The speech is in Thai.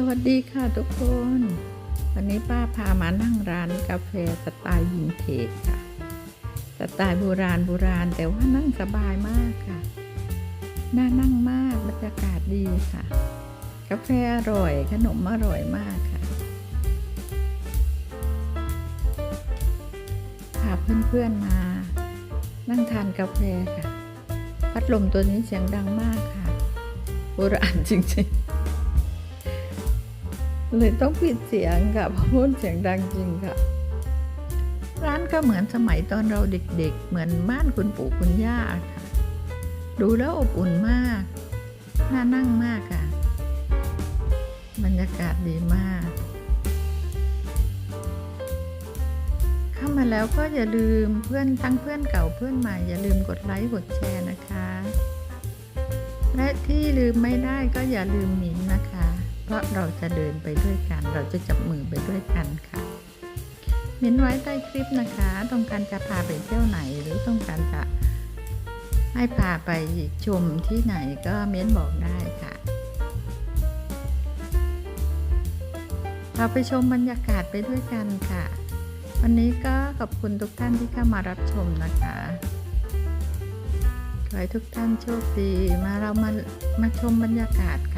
สวัสดีค่ะทุกคน วันนี้ป้าพามานั่งร้านกาแฟสไตล์วินเทจค่ะ สไตล์โบราณโบราณแต่ว่านั่งสบายมากค่ะ น่านั่งมากบรรยากาศดีค่ะ กาแฟอร่อยขนมอร่อยมากค่ะ พาเพื่อนๆมา นั่งทานกาแฟค่ะ พัดลมตัวนี้เสียงดังมากค่ะ โบราณจริงๆ เลยต้องปิดเสียงค่ะเพราะพูดเสียงดังจริงค่ะ ร้านก็เหมือนสมัยตอนเราเด็กๆ เหมือนบ้านคุณปู่คุณย่าค่ะ ดูแล้วอบอุ่นมาก น่านั่งมากค่ะ บรรยากาศดีมาก เข้ามาแล้วก็อย่าลืมเพื่อนทั้งเพื่อนเก่าเพื่อนใหม่อย่าลืมกดไลค์กดแชร์นะคะ และที่ลืมไม่ได้ก็อย่าลืมมิ้นนะคะ เพราะเราจะเดินไปด้วยกัน เราจะจับมือไปด้วยกันค่ะเม้นไว้ใต้คลิปนะคะ ต้องการจะพาไปเที่ยวไหนหรือต้องการจะให้พาไปชมที่ไหนก็เม้นบอกได้ค่ะเราไปชมบรรยากาศไปด้วยกันค่ะ วันนี้ก็ขอบคุณทุกท่านที่เข้ามารับชมนะคะขอให้ทุกท่านโชคดีมาเรามามาชมบรรยากาศค่ะ